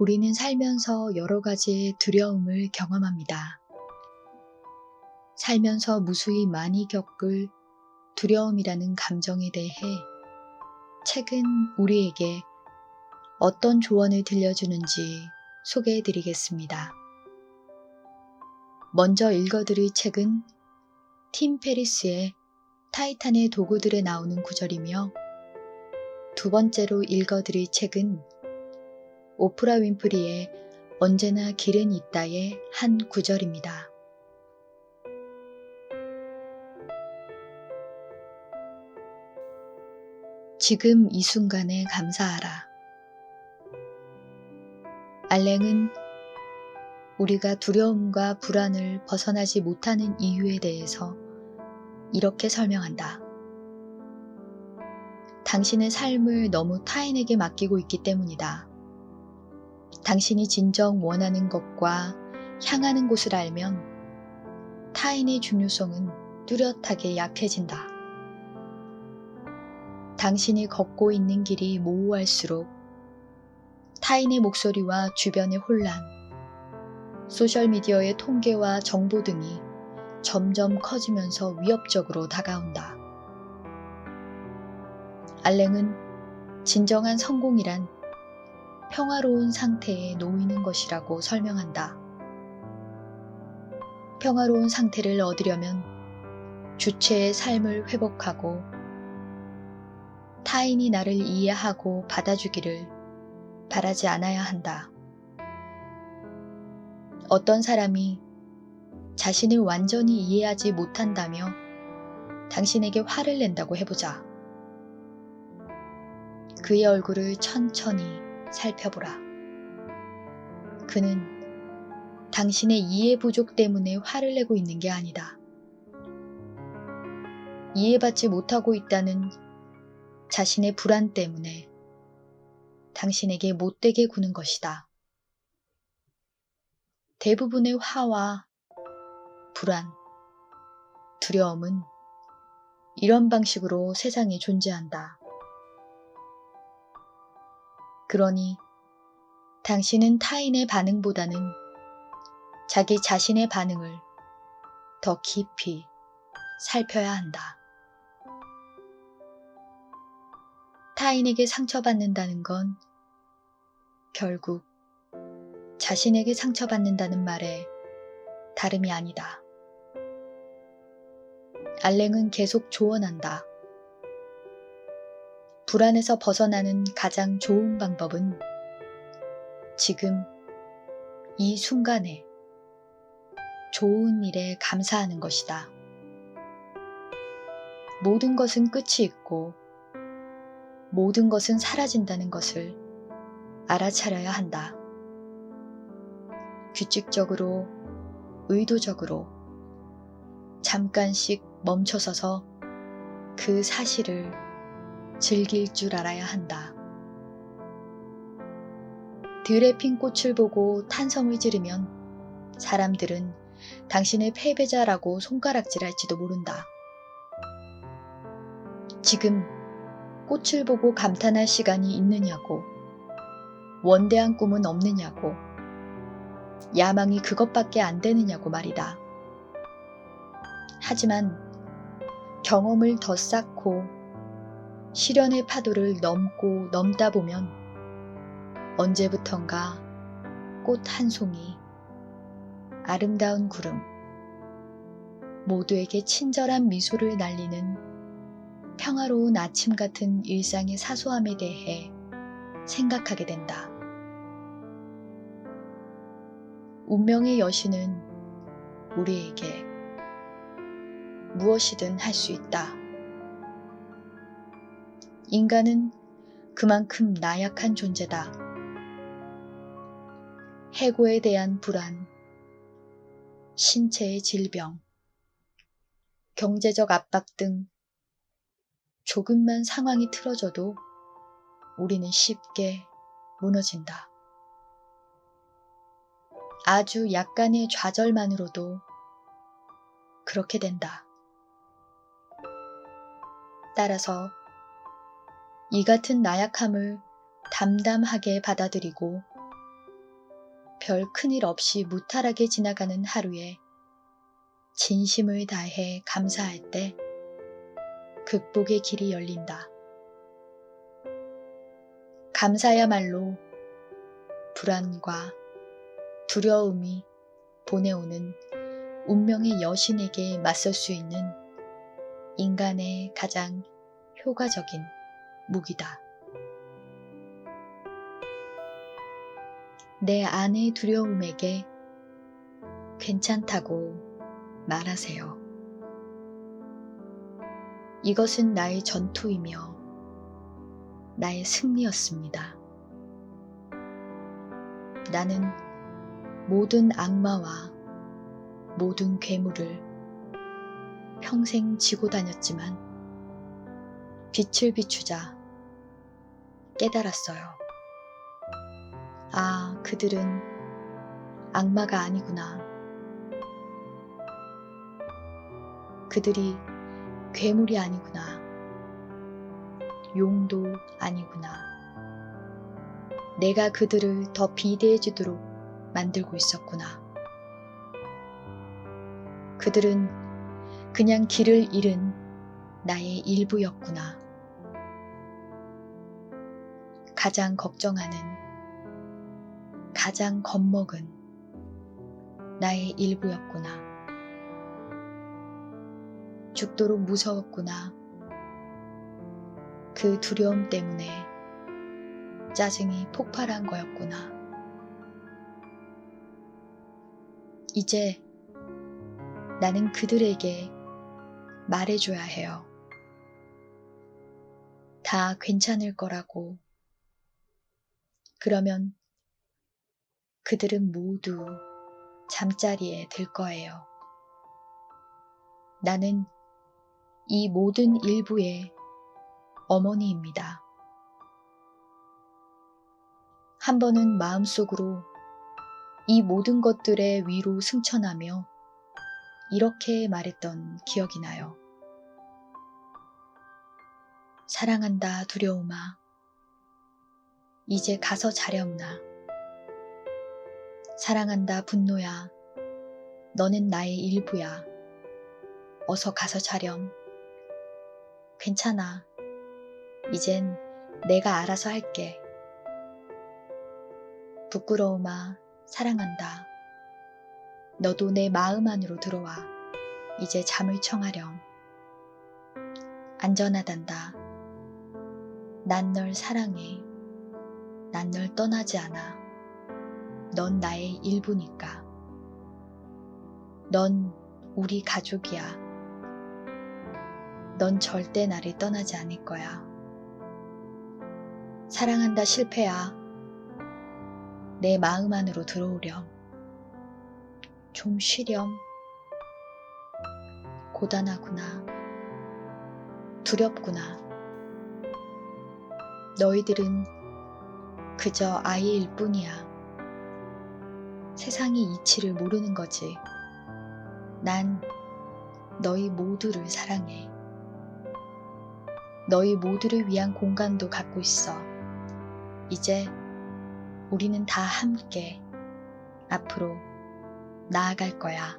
우리는 살면서 여러 가지의 두려움을 경험합니다. 살면서 무수히 많이 겪을 두려움이라는 감정에 대해 책은 우리에게 어떤 조언을 들려주는지 소개해 드리겠습니다. 먼저 읽어드릴 책은 팀 페리스의 타이탄의 도구들에 나오는 구절이며 두 번째로 읽어드릴 책은 오프라 윈프리의 언제나 길은 있다의 한 구절입니다. 지금 이 순간에 감사하라. 알랭은 우리가 두려움과 불안을 벗어나지 못하는 이유에 대해서 이렇게 설명한다. 당신의 삶을 너무 타인에게 맡기고 있기 때문이다. 당신이 진정 원하는 것과 향하는 곳을 알면 타인의 중요성은 뚜렷하게 약해진다. 당신이 걷고 있는 길이 모호할수록 타인의 목소리와 주변의 혼란, 소셜미디어의 통계와 정보 등이 점점 커지면서 위협적으로 다가온다. 알랭은 진정한 성공이란 평화로운 상태에 놓이는 것이라고 설명한다. 평화로운 상태를 얻으려면 주체의 삶을 회복하고 타인이 나를 이해하고 받아주기를 바라지 않아야 한다. 어떤 사람이 자신을 완전히 이해하지 못한다며 당신에게 화를 낸다고 해보자. 그의 얼굴을 천천히 살펴보라. 그는 당신의 이해 부족 때문에 화를 내고 있는 게 아니다. 이해받지 못하고 있다는 자신의 불안 때문에 당신에게 못되게 구는 것이다. 대부분의 화와 불안, 두려움은 이런 방식으로 세상에 존재한다. 그러니 당신은 타인의 반응보다는 자기 자신의 반응을 더 깊이 살펴야 한다. 타인에게 상처받는다는 건 결국 자신에게 상처받는다는 말에 다름이 아니다. 알랭은 계속 조언한다. 불안에서 벗어나는 가장 좋은 방법은 지금 이 순간에 좋은 일에 감사하는 것이다. 모든 것은 끝이 있고 모든 것은 사라진다는 것을 알아차려야 한다. 규칙적으로, 의도적으로, 잠깐씩 멈춰서서 그 사실을 즐길 줄 알아야 한다. 들에 핀 꽃을 보고 탄성을 지르면 사람들은 당신을 패배자라고 손가락질할지도 모른다. 지금 꽃을 보고 감탄할 시간이 있느냐고, 원대한 꿈은 없느냐고, 야망이 그것밖에 안 되느냐고 말이다. 하지만 경험을 더 쌓고 시련의 파도를 넘고 넘다 보면 언제부턴가 꽃 한 송이, 아름다운 구름, 모두에게 친절한 미소를 날리는 평화로운 아침 같은 일상의 사소함에 대해 생각하게 된다. 운명의 여신은 우리에게 무엇이든 할 수 있다. 인간은 그만큼 나약한 존재다. 해고에 대한 불안, 신체의 질병, 경제적 압박 등 조금만 상황이 틀어져도 우리는 쉽게 무너진다. 아주 약간의 좌절만으로도 그렇게 된다. 따라서 이 같은 나약함을 담담하게 받아들이고 별 큰일 없이 무탈하게 지나가는 하루에 진심을 다해 감사할 때 극복의 길이 열린다. 감사야말로 불안과 두려움이 보내오는 운명의 여신에게 맞설 수 있는 인간의 가장 효과적인 무기다. 내 안의 두려움에게 괜찮다고 말하세요. 이것은 나의 전투이며 나의 승리였습니다. 나는 모든 악마와 모든 괴물을 평생 지고 다녔지만 빛을 비추자 깨달았어요. 아, 그들은 악마가 아니구나. 그들이 괴물이 아니구나. 용도 아니구나. 내가 그들을 더 비대해지도록 만들고 있었구나. 그들은 그냥 길을 잃은 나의 일부였구나. 가장 걱정하는, 가장 겁먹은 나의 일부였구나. 죽도록 무서웠구나. 그 두려움 때문에 짜증이 폭발한 거였구나. 이제 나는 그들에게 말해줘야 해요. 다 괜찮을 거라고. 그러면 그들은 모두 잠자리에 들 거예요. 나는 이 모든 일부의 어머니입니다. 한 번은 마음속으로 이 모든 것들의 위로 승천하며 이렇게 말했던 기억이 나요. 사랑한다, 두려움아. 이제 가서 자렴나. 사랑한다, 분노야. 너는 나의 일부야. 어서 가서 자렴. 괜찮아. 이젠 내가 알아서 할게. 부끄러움아, 사랑한다. 너도 내 마음 안으로 들어와. 이제 잠을 청하렴. 안전하단다. 난 널 사랑해. 난 널 떠나지 않아. 넌 나의 일부니까. 넌 우리 가족이야. 넌 절대 나를 떠나지 않을 거야. 사랑한다 실패야. 내 마음 안으로 들어오렴. 좀 쉬렴. 고단하구나. 두렵구나. 너희들은 그저 아이일 뿐이야. 세상의 이치를 모르는 거지. 난 너희 모두를 사랑해. 너희 모두를 위한 공간도 갖고 있어. 이제 우리는 다 함께 앞으로 나아갈 거야.